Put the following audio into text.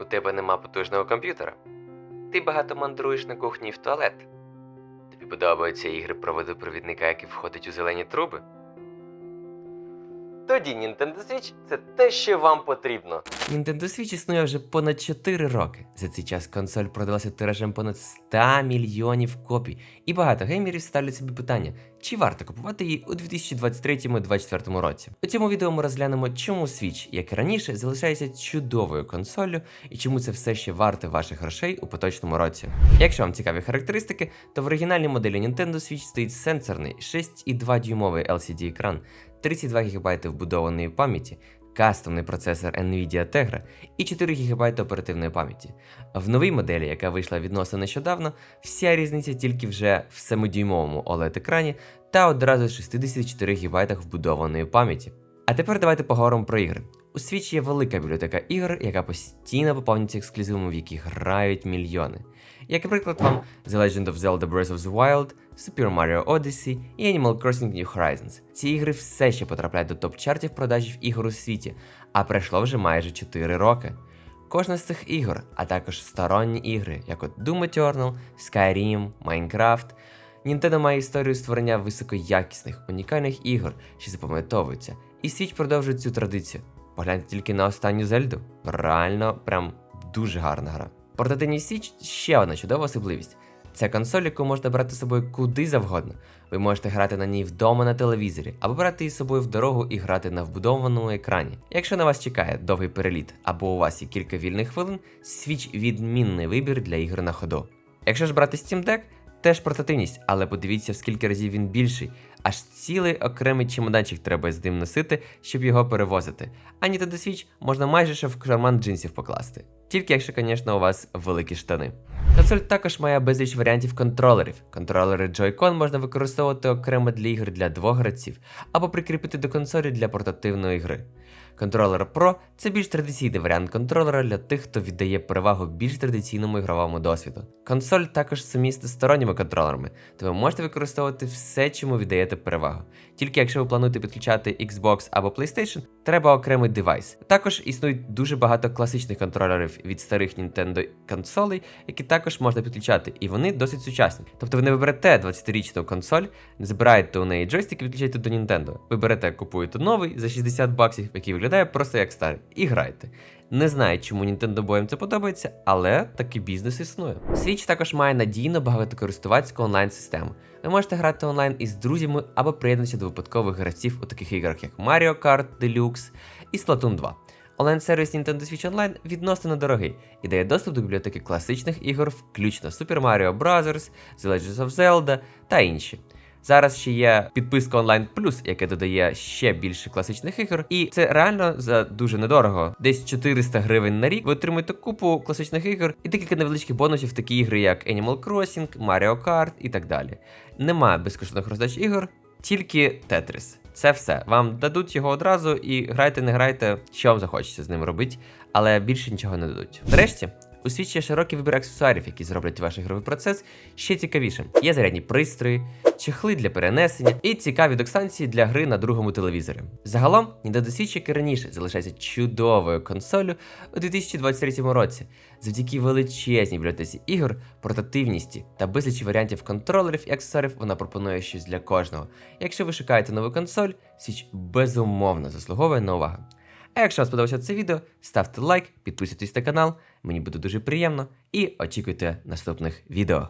У тебе нема потужного комп'ютера. Ти багато мандруєш на кухні і в туалет. Тобі подобаються ігри про водопровідника, який входить у зелені труби? Тоді Nintendo Switch це те, що вам потрібно. Nintendo Switch існує вже понад 4 роки. За цей час консоль продалася тиражем понад 100 мільйонів копій, і багато геймерів ставлять собі питання, чи варто купувати її у 2023-2024 році. У цьому відео ми розглянемо, чому Switch, як і раніше, залишається чудовою консоллю і чому це все ще варте ваших грошей у поточному році. Якщо вам цікаві характеристики, то в оригінальній моделі Nintendo Switch стоїть сенсорний 6,2 дюймовий LCD екран, 32 ГБ вбудованої пам'яті, кастомний процесор Nvidia Tegra і 4 ГБ оперативної пам'яті. В новій моделі, яка вийшла відносно нещодавно, вся різниця тільки вже в 7-дюймовому OLED-екрані та одразу 64 ГБ вбудованої пам'яті. А тепер давайте поговоримо про ігри. У Switch є велика бібліотека ігор, яка постійно поповнюється ексклюзивами, в які грають мільйони. Як приклад вам The Legend of Zelda Breath of the Wild, Super Mario Odyssey і Animal Crossing New Horizons. Ці ігри все ще потрапляють до топ-чартів продажів ігор у світі, а пройшло вже майже 4 роки. Кожна з цих ігор, а також сторонні ігри, як от Doom Eternal, Skyrim, Minecraft, Nintendo має історію створення високоякісних, унікальних ігор, що запам'ятовуються, і Switch продовжує цю традицію. Погляньте тільки на останню Зельду. Реально, прям дуже гарна гра. Портативний Switch ще одна чудова особливість. Це консоль, яку можна брати з собою куди завгодно. Ви можете грати на ній вдома на телевізорі, або брати її з собою в дорогу і грати на вбудованому екрані. Якщо на вас чекає довгий переліт, або у вас є кілька вільних хвилин, Switch відмінний вибір для ігор на ходу. Якщо ж брати Steam Deck, теж портативність, але подивіться, в скільки разів він більший. Аж цілий окремий чемоданчик треба з ним носити, щоб його перевозити. А Nintendo Switch можна майже ще в карман джинсів покласти. Тільки якщо, звісно, у вас великі штани. Консоль також має безліч варіантів контролерів. Контролери Joy-Con можна використовувати окремо для ігор для двох гравців, або прикріпити до консолі для портативної гри. Контролер Pro це більш традиційний варіант контролера для тих, хто віддає перевагу більш традиційному ігровому досвіду. Консоль також сумісна з сторонніми контролерами, то ви можете використовувати все, чому віддаєте перевагу. Тільки якщо ви плануєте підключати Xbox або PlayStation, треба окремий девайс. Також існують дуже багато класичних контролерів від старих Nintendo консолей, які також можна підключати, і вони досить сучасні. Тобто ви не виберете 20-річну консоль, не забираєте у неї джойстик і підключаєте до Nintendo. Ви берете, купуєте новий за 60 баксів, який виглядає просто як старий, і граєте. Не знаю, чому Nintendo боєм це подобається, але такий бізнес існує. Switch також має надійну багатокористувацьку онлайн-систему. Ви можете грати онлайн із друзями або приєднатися до випадкових гравців у таких іграх, як Mario Kart Deluxe і Splatoon 2. Онлайн-сервіс Nintendo Switch Online відносно недорогий і дає доступ до бібліотеки класичних ігор, включно Super Mario Bros., The Legend of Zelda та інші. Зараз ще є підписка онлайн плюс, яка додає ще більше класичних ігор, і це реально за дуже недорого. Десь 400 гривень на рік ви отримуєте купу класичних ігор і декілька невеличких бонусів, такі ігри, як Animal Crossing, Mario Kart і так далі. Немає безкоштовних роздач ігор, тільки Tetris. Це все. Вам дадуть його одразу і грайте, не грайте, що вам захочеться з ним робити, але більше нічого не дадуть. Нарешті. У Switch є широкий вибір аксесуарів, які зроблять ваш ігровий процес ще цікавішим. Є зарядні пристрої, чехли для перенесення і цікаві докстанції для гри на другому телевізорі. Загалом, Nintendo як і раніше, залишається чудовою консолью у 2023 році, завдяки величезній бібліотеці ігор, портативності та безлічі варіантів контролерів і аксесуарів вона пропонує щось для кожного. Якщо ви шукаєте нову консоль, Switch безумовно заслуговує на увагу. А якщо вам сподобалося це відео, ставте лайк, підписуйтесь на канал, мені буде дуже приємно і очікуйте наступних відео.